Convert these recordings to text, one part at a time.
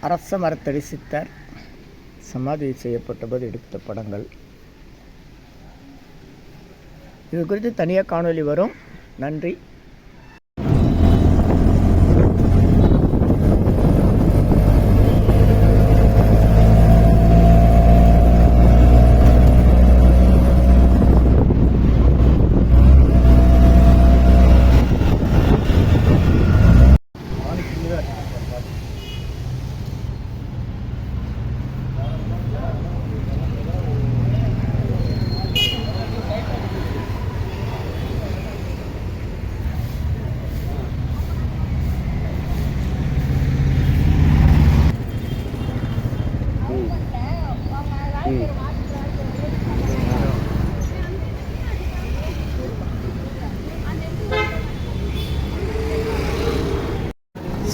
அரச மரத்தடி சித்தர். சமாதி செய்யப்பட்டபோது எடுத்த படங்கள். இது குறித்து தனியாக காணொளி வரும். நன்றி.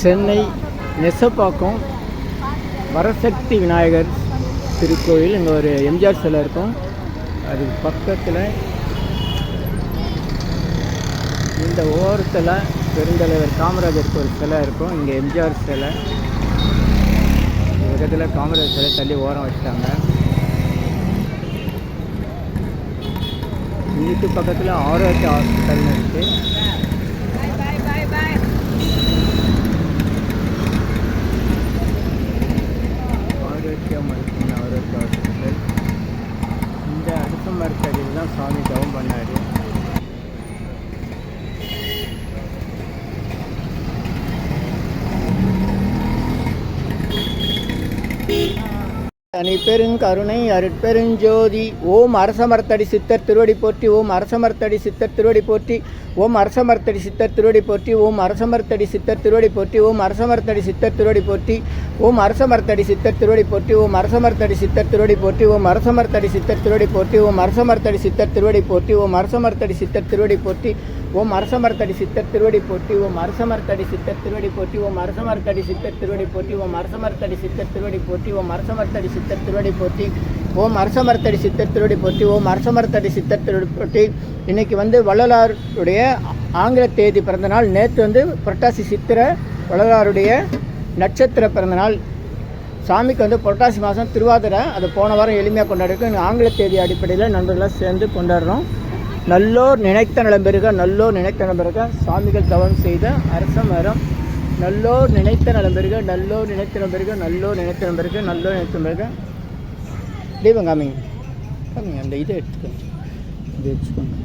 சென்னை நெசப்பாக்கம் வரசக்தி விநாயகர் திருக்கோயில் இங்கே ஒரு எம்ஜிஆர் சிலை இருக்கும். அது பக்கத்தில் இந்த ஓரத்தில் பெருந்தலைவர் காமராஜருக்கு ஒரு சிலை இருக்கும். இங்கே எம்ஜிஆர் சிலை. பக்கத்தில் காமராஜர் சிலை தள்ளி ஓரம் வச்சுட்டாங்க. வீட்டு பக்கத்தில் ஆரோக்கிய ஹாஸ்பிட்டல்னு இருக்குது சாமி தவம் பண்ணார் அருட்பெருங்கருணை அருட்பெருஞ்சோதி ஓம் அரசமர்த்தடி சித்தர் திருவடி போற்றி ஓம் அரசமர்த்தடி சித்தர் திருவடி போற்றி ஓம் அரசமர்த்தடி சித்தர் திருவடி போற்றி ஓம் அரசமர்த்தடி சித்தர் திருவடி போற்றி ஓம் அரசமர்த்தடி சித்தர் திருவடி போற்றி ஓம் அரசமர்த்தடி சித்தர் திருவடி போற்றி ஓம் அரசமர்த்தடி சித்தர் திருவடி போற்றி ஓம் அரசமர்த்தடி சித்தர் திருவடி போற்றி ஓம் அரசமர்த்தடி சித்தர் திருவடி போற்றி ஓம் அரசமர்த்தடி சித்தர் திருவடி போற்றி ஓம் அரசமர்த்தடி சித்தர் திருவடி போற்றி ஓம் அரசமர்த்தடி சித்தர் திருவடி போற்றி ஓம் அரசமர்த்தடி சித்தர் திருவடி போற்றி ஓம் அரசமர்த்தடி சித்தர் திருவடி போற்றி ஓம் அரசமர்த்தடி சித்தர் திருவடி போற்றி. ஓம் அரசமரத்தடி சித்தர் திருவடி போற்றி. ஓம் அரசமரத்தடி சித்தர் திருவடி போற்றி. இன்னைக்கு வந்து வள்ளலாருடைய ஆங்கில தேதி பிறந்தநாள் நேற்று வந்து புரட்டாசி சித்திர வள்ளலாருடைய நட்சத்திர பிறந்தநாள் சாமிக்கு வந்து புரட்டாசி மாதம் திருவாதிரை. அது போன வாரம் எளிமையாக கொண்டாடிருக்கு ஆங்கில தேதி அடிப்படையில் நண்பர்களாக சேர்ந்து கொண்டாடுறோம். நல்லோர் நினைத்த நலம் பெருக நல்லோர் நினைத்த நலம்பெருக சாமிகள் தவம் செய்த அரச மரம். நல்லோர் நினைத்த நலம் பெருக நல்லோர் நினைத்த நலம் பெருக நல்லோர் நினைத்த நலம்பெருக நல்லோர் நினைத்த நலம் அப்படியே தீபம் காமிங்க காமிங்க அந்த இதை எடுத்துக்கோங்க இதை வச்சுக்கோங்க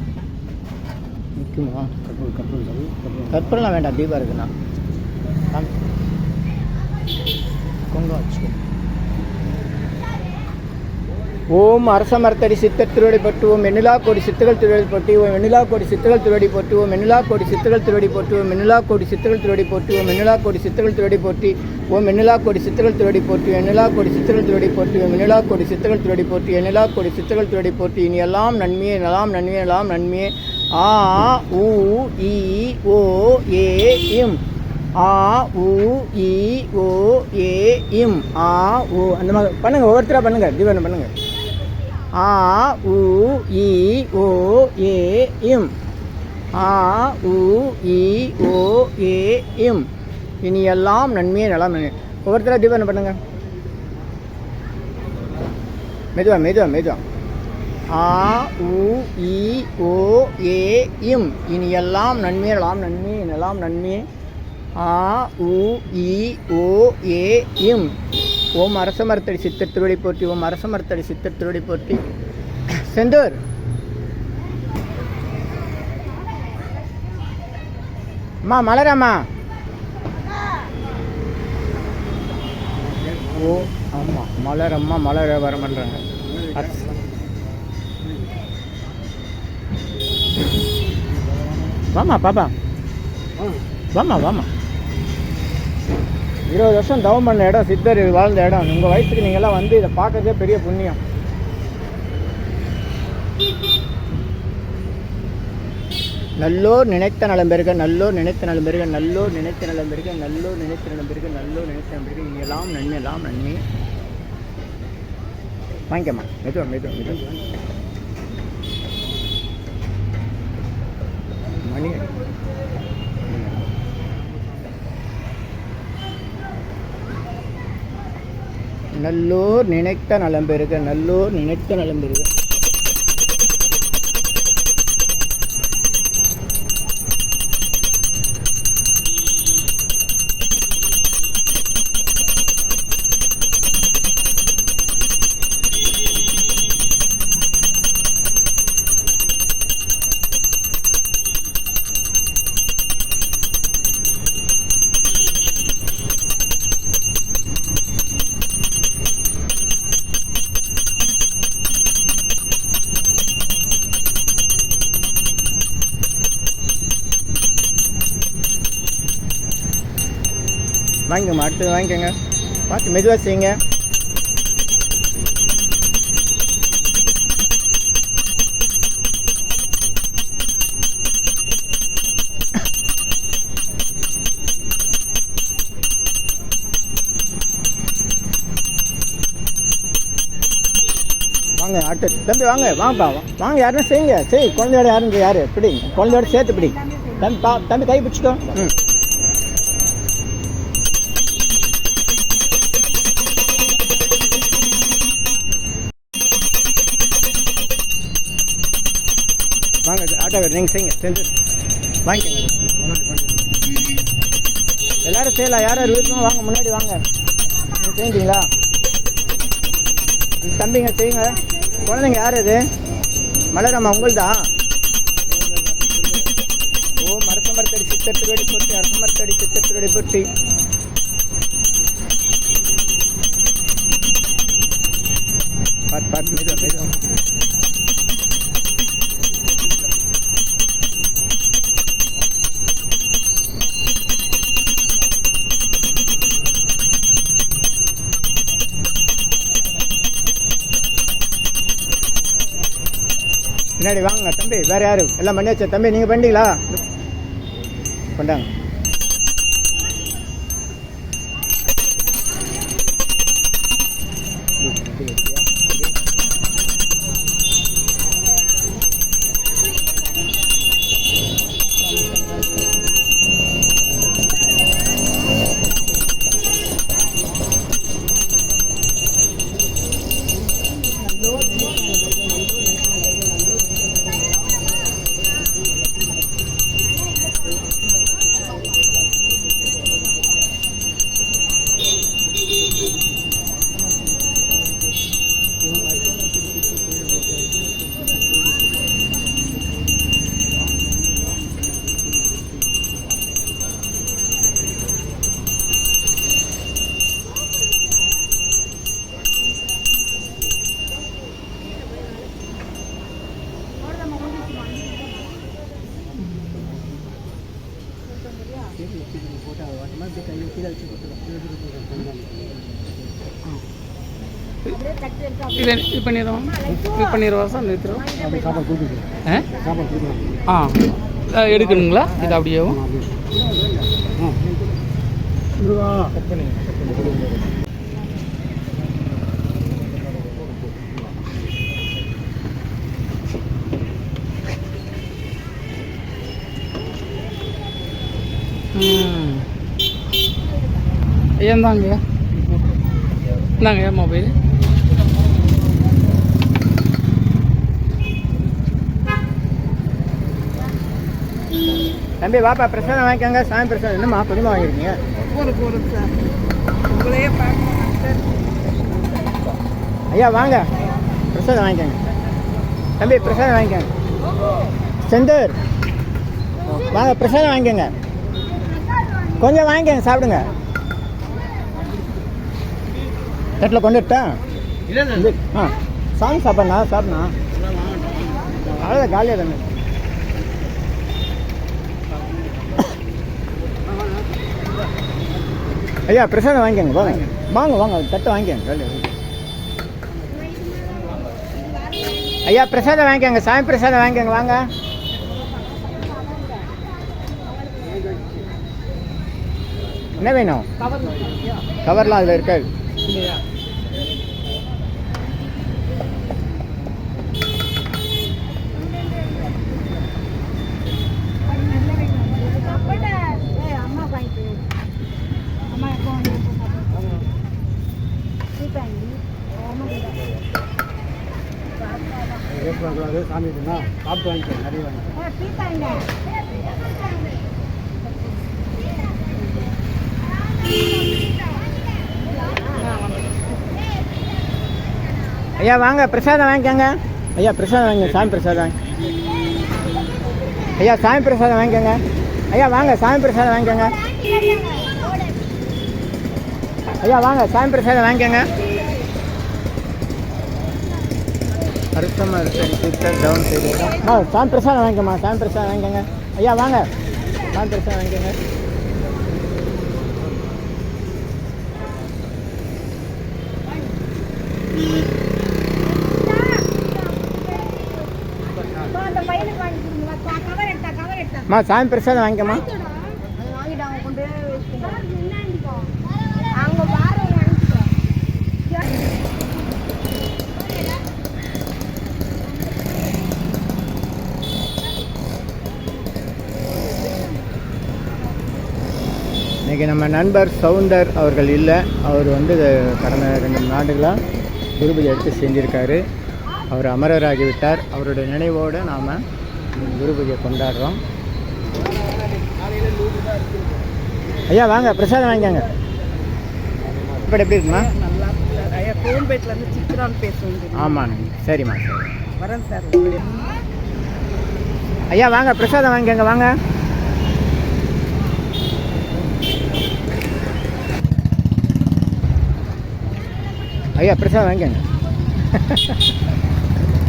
நிற்குமா கற்பூர் கற்பூர் கற்பூரெலாம் வேண்டாம் தீபம் இருக்குண்ணா காமி கொங்கம் வச்சுக்கோங்க ஓம் அரசமர்த்தடி சித்தர் திருவடி போட்டுவோம் ஓம் எண்ணிலா கோடி சித்துகள் திருவடி போட்டி ஓம் எண்ணிலா கோடி சித்துகள் திருவடி போட்டி ஓம் எண்ணிலா கோடி சித்துகள் திருவடி போட்டி ஓம் எண்ணிலா கோடி சித்துகள் திருவடி போட்டி ஓம் எண்ணிலா கோடி சித்துகள் திருவடி போட்டி ஓம் எண்ணிலா கோடி சித்துகள் திருவடி போட்டி எண்ணிலா கோடி சித்துகள் திருவடி போட்டி ஓம் எண்ணிலா கோடி சித்துகள் திருவடி போட்டி எண்ணிலா கோடி சித்துகள் திருவடி போட்டி இனி எல்லாம் நன்மையே நலாம் நன்மையே எல்லாம் நன்மையே. ஆ உ இ ஓ ஏ இம். ஆ உ இ ஓ ஏ இம். ஆ உ அந்த மாதிரி. பண்ணுங்கள் ஒவ்வொருத்தராக பண்ணுங்கள் தீபனம் பண்ணுங்கள் ஆ உ இ ஓ ஏ இம். ஆ உ இ ஓ ஏ இம். இனி எல்லாம் நன்மையே நலம். ஒவ்வொருத்தர தீபம் பண்ணுங்க? மெதுவா மெதுவா மெதுவா. ஆ உ இ ஓ ஏ இம். இனி எல்லாம் நன்மையே நலாம் நன்மையே நலாம் நன்மையே. ஆ உ இ ஓ ஏ இம். ஓம் அரசமரத்தடி சித்தர் திருவடி போற்றி ஓம் அரசமரத்தடி சித்தர் திருவடி போற்றி. செந்தூர். அம்மா மலரம்மா. ஓ ஆமாம் மலரம்மா மலர வரமன்றாங்க. வாம்மா பாப்பா. வாம்மா வாம்மா. இருபது வருஷம் தவம் பண்ண இடம் சித்தர் வாழ்ந்த இடம். உங்கள் வயசுக்கு நீங்கள்லாம் வந்து இதை பார்க்கறதே பெரிய புண்ணியம். நல்லோர் நினைத்த நலம் பெருக நல்லோர் நினைத்த நலம் பெருக நல்லோர் நினைத்த நலம் பெருக நல்லோர் நினைத்த நலம் பெருக நல்லோர் நினைத்த நலம் பெருக. இங்கெல்லாம் நன்மை எல்லாம் நன்மை. வாங்கிக்கம்மா. மெதுவா மெதுவா மெதுவா. மணி நல்லோர் நினைத்த நலம் பெறுக நல்லோர் நினைத்த நலம் பெறுக. பார்த்து வாங்கிக்கோங்க. பார்த்து மெதுவாக செய்யுங்க. வாங்க அடுத்து. தம்பி வாங்க வாங்கப்பா வா- வாங்க யாருன்னா செய்யுங்க. செய் குழந்தையோட யாருங்க யார்? பிடிங்க குழந்தையோட சேர்த்து பிடிங்க தம்பி பா தம்பி கை பிடிச்சிக்கோ. ம். வாங்க நீங்கள் செய்யுங்க. செஞ்சு. வாங்கிக்கோங்க. எல்லாரும் செய்யலாம். யார் யார் வாங்க. முன்னாடி வாங்க. நீங்கள் செஞ்சீங்களா தம்பிங்க செய்யுங்க. குழந்தைங்க யார் இது மலரம்மா உங்களுதா? ஓ மரசமரத்தடி சித்தர் திருவடி போட்டி அரசமரத்தடி சித்தத்து திருவடி போட்டி பார்த்து பார்த்து மீதம் மீதம் பின்னாடி வாங்க தம்பி வேறு யாரும் எல்லாம் பண்ணியாச்சு. தம்பி நீங்கள் பண்ணிட்டீங்களா? கொண்டாங்க. இது இது பண்ணிடுவோம். இது பண்ணிடுவா சார் நிறுத்திடுவோம். ஆ? எடுக்கணுங்களா? இது அப்படியேவும் ம். ஐயா இந்தாங்க மொபைல்? தம்பி வாப்பா பிரசாதம் வாங்கிக்கோங்க. சாமி பிரசாதம். என்னம்மா கொஞ்சமாக வாங்கிருக்கீங்க சார். உங்களையே பார்க்கணும் சார். ஐயா வாங்க. பிரசாதம் வாங்கிக்கோங்க. தம்பி பிரசாதம் வாங்கிக்கோங்க. செந்தூர். வாங்க பிரசாதம் வாங்கிக்கோங்க. கொஞ்சம் வாங்கிக்கோங்க சாப்பிடுங்க. தட்டில் கொண்டு விட்டா இது ஆ சாமி சாப்பிட்ணா சாப்பிட்ணா அவ்வளோதான் காலியாக தானே ஐயா பிரசாதம் வாங்கிக்கோங்க வாங்க வாங்க வாங்க தட்டை வாங்கிக்கோங்க. ஐயா பிரசாதம் வாங்கிக்கோங்க சாமி பிரசாதம் வாங்கிக்கோங்க வாங்க. என்ன வேணும்? கவர்லாம் அதில் இருக்காது அம்மா வாங்கிட்டு அம்மா எப்போ வந்து சாமி சாப்பிட்டு வாங்கிக்கோ நிறைய வாங்கி ஐயா வாங்க பிரசாதம் வாங்கிக்கோங்க. ஐயா பிரசாதம் வாங்க சாமி பிரசாதம் வாங்கி. ஐயா சாமி பிரசாதம் வாங்கிக்கோங்க. ஐயா வாங்க சாமி பிரசாதம் வாங்கிக்கோங்க. ஐயா வாங்க சாமி பிரசாதம் வாங்கிக்கோங்க. இருக்கு டவுன் சைடு ஆ சாமி பிரசாதம் வாங்கிக்கோமா சாமி பிரசாதம் வாங்கிக்கோங்க. ஐயா வாங்க. சாமி பிரசாதம் வாங்கிக்கோங்க. அம்மா சாமி பிரசாதம் வாங்கிக்கோமா இன்றைக்கி நம்ம நண்பர் சவுந்தர் அவர்கள் இல்லை. அவர் வந்து கடந்த ரெண்டு மூணு நாடுகளாக குருபூஜை எடுத்து செஞ்சுருக்காரு. அவர் அமரராகிவிட்டார். அவருடைய நினைவோடு நாம் குருபூஜை கொண்டாடுறோம். ஐயா வாங்க பிரசாதம் வாங்கிக்கோங்க. இப்படி எப்படி இருக்குமா? ஐயா கோம்பேட்டில் இருந்து சித்ரான்னு பேசுவோம். ஆமாங்க. சரிம்மா சரி. வரேன் சார். ஐயா வாங்க பிரசாதம் வாங்கிக்கோங்க வாங்க. ஐயா பிரசாதம் வாங்கிக்கோங்க.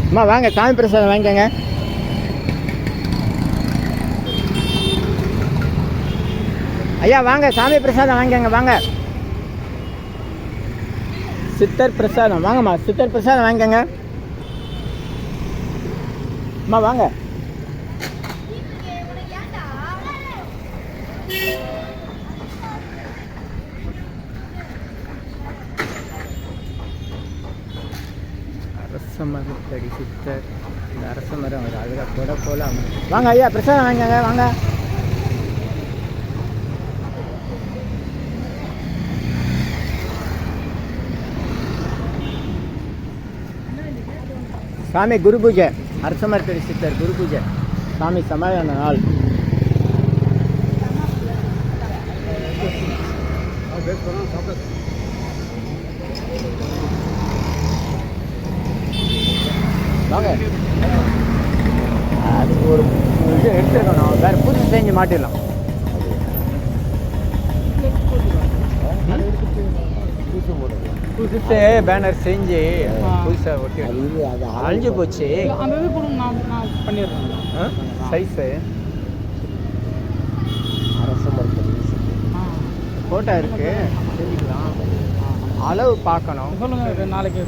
அம்மா வாங்க சாமி பிரசாதம் வாங்கிக்கோங்க. ஐயா வாங்க சாமி பிரசாதம் வாங்கிக்கோங்க வாங்க. சித்தர் பிரசாதம் வாங்கம்மா சித்தர் பிரசாதம் வாங்கிக்கோங்க. அம்மா வாங்க அரச மரத்தடி சித்தர் இந்த அரச மரம் ஒரு அழகாக கொடை போல அமையும். வாங்க ஐயா பிரசாதம் வாங்கிக்கங்க வாங்க. சாமி குரு பூஜை அரசமர்த்தி சித்தர் குரு பூஜை. சாமி சமாதான நாள். வாங்க. அது ஒரு இது எடுத்துருக்கணும். வேற புதுசு செஞ்சு மாட்டிடலாம். புதுசு பேனர் செஞ்சு புதுசாக ஒட்டி அது அழிஞ்சு போச்சு. சைஸு ஆ? ஃபோட்டோ இருக்கு. செஞ்சுக்கலாம். அளவு பார்க்கணும். சொல்லுங்கள் நாளைக்கு.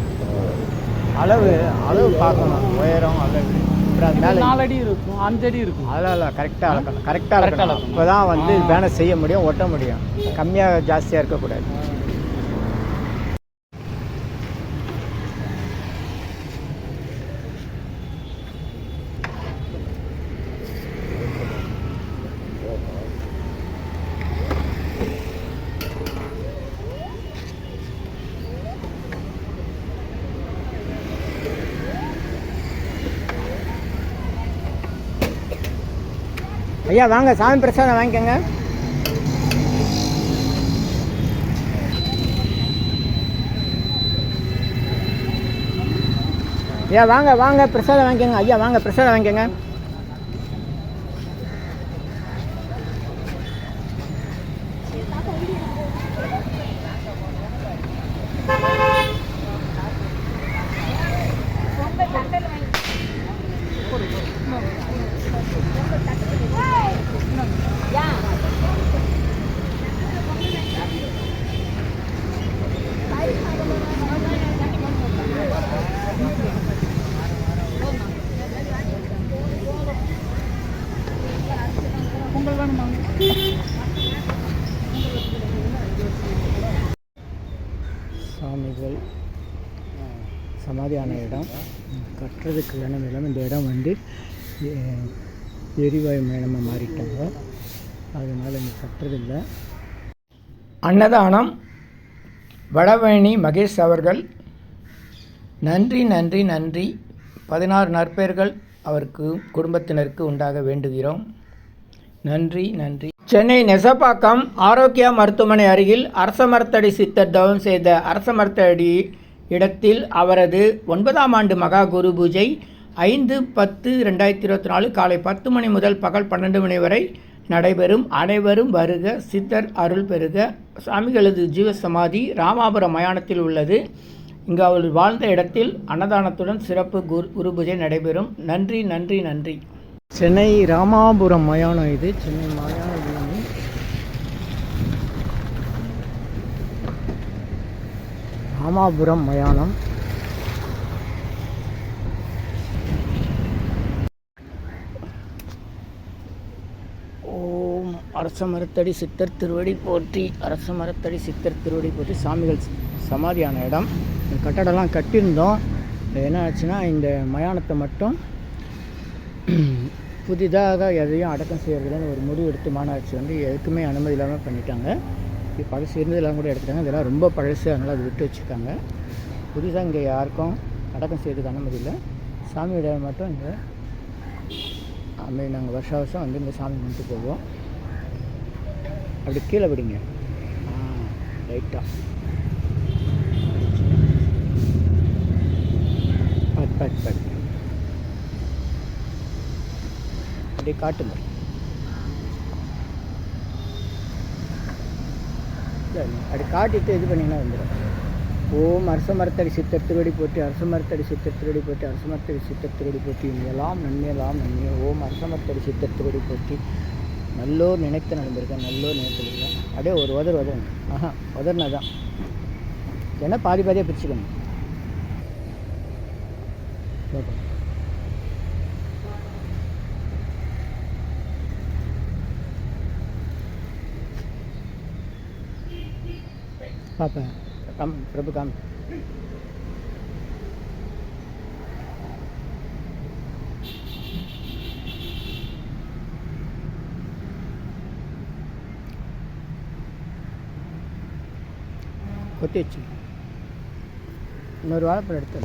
அளவு அளவு பார்க்கணும். உயரம் அளவு. அப்புறம் அது மேலே நாலு அடி இருக்கும் அஞ்சு அடி இருக்கும் அதெல்லாம் கரெக்டாக அளக்கணும் கரெக்டாக அளக்கணும். இப்போ தான் வந்து. பேனர் செய்ய முடியும் ஒட்ட முடியும் கம்மியாக ஜாஸ்தியாக இருக்கக்கூடாது ஐயா வாங்க சாமி பிரசாதம் வாங்கிக்கோங்க. ஐயா வாங்க வாங்க பிரசாதம் வாங்கிக்கோங்க. ஐயா வாங்க பிரசாதம் வாங்கிக்கோங்க. சமாதியான இடம். கட்டுறதுக்கு இடம் இடம். இந்த இடம் வந்து எரிவாயு மேலமாக மாறிட்டாங்க. அதனால் இங்கே கட்டுறதில்லை. அன்னதானம். வடவேணி மகேஷ் அவர்கள் நன்றி நன்றி நன்றி. பதினாறு நற்பெயர்கள் அவருக்கு குடும்பத்தினருக்கு உண்டாக வேண்டுகிறோம். நன்றி நன்றி. சென்னை நெசப்பாக்கம் ஆரோக்கியா மருத்துவமனை அருகில் அரச மரத்தடி சித்தர் தவம் செய்த அரச மரத்தடி இடத்தில் அவரது ஒன்பதாம் ஆண்டு மகா குரு பூஜை ஐந்து பத்து ரெண்டாயிரத்தி இருபத்தி நாலு காலை பத்து மணி முதல் பகல் பன்னெண்டு மணி வரை நடைபெறும். அனைவரும் வருக சித்தர் அருள் பெறுக. சுவாமிகளது ஜீவசமாதி ராமாபுரம் மயானத்தில் உள்ளது. இங்கு அவர் வாழ்ந்த இடத்தில் அன்னதானத்துடன் சிறப்பு குரு குரு பூஜை நடைபெறும். நன்றி நன்றி நன்றி. சென்னை ராமாபுரம் மயானம் இது. சென்னை மயானம் ராமாபுரம் மயானம். ஓம் அரச மரத்தடி சித்தர் திருவடி போற்றி அரச மரத்தடி சித்தர் திருவடி போற்றி. சாமிகள் சமாதியான இடம். இந்த கட்டடம்லாம் கட்டியிருந்தோம். என்ன ஆச்சுன்னா இந்த மயானத்தை மட்டும் புதிதாக எதையும் அடக்கம் செய்யறதுலன்னு ஒரு முடிவு எடுத்து மாநகராட்சி வந்து எதுக்குமே அனுமதி இல்லாமல் பண்ணிட்டாங்க. இப்போ பழசு இருந்ததெல்லாம் கூட எடுத்துட்டாங்க. இதெல்லாம் ரொம்ப பழசு. அதனால் அது விட்டு வச்சுருக்காங்க. புதுசாக இங்கே யாருக்கும் அடக்கம் செய்யறதுக்கு அனுமதி இல்லை. சாமியோட மட்டும் இங்கே அதுமாரி நாங்கள் வருஷ வருஷம் வந்து இந்த சாமி கும்பிட்டு போவோம். அப்படி கீழே விடுங்க. ஆ லைட்டாக பட் பட் பட். அப்படியே காட்டுங்க. அப்படி காட்டிட்டு இது பண்ணிங்கன்னா வந்துடும் ஓம் அரச மரத்தடி சித்தர் திருவடி போட்டி அரச மரத்தடி சித்தர் திருடி போற்றி அரச மரத்தடி சித்தர் திருடி போட்டி எல்லாம் நன்மையெல்லாம் நன்மை. ஓம் அரச மரத்தடி சித்தர் திருவடி போட்டி நல்லோர் நினைத்து நடந்திருக்கேன் நல்லோர் நினைத்திருக்கேன் அப்படியே ஒரு உதர் உதருங்க ஆஹா உதர்னா தான் ஏன்னா பாதி பாதியாக பிரிச்சுக்கணும்? பார்ப்பேன். கம் பிரபு காம் கொத்தி வச்சு இன்னொரு வாழைப்பழம் எடுத்து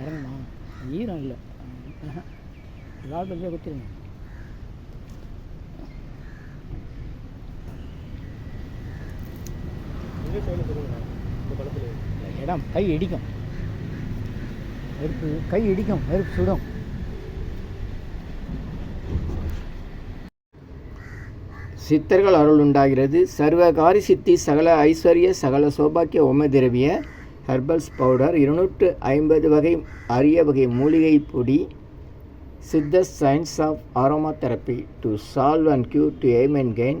இறங்கம்மா ஈரம் இல்லை. வாழைப்பழத்தையே குத்திருங்க இடம் கை இடிக்கும். நெருப்பு கை இடிக்கும். நெருப்பு சுடும். சித்தர்கள் அருள் உண்டாகிறது. சர்வகாரி சித்தி சகல ஐஸ்வர்ய சகல சௌபாக்கிய உமதிரவிய ஹெர்பல்ஸ் பவுடர் இருநூற்று ஐம்பது வகை அரிய வகை மூலிகை பொடி Siddha science of aroma therapy to solve and cure to aim and gain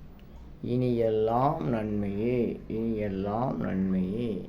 இனி எல்லாம் நன்மையே இனி எல்லாம் நன்மையே.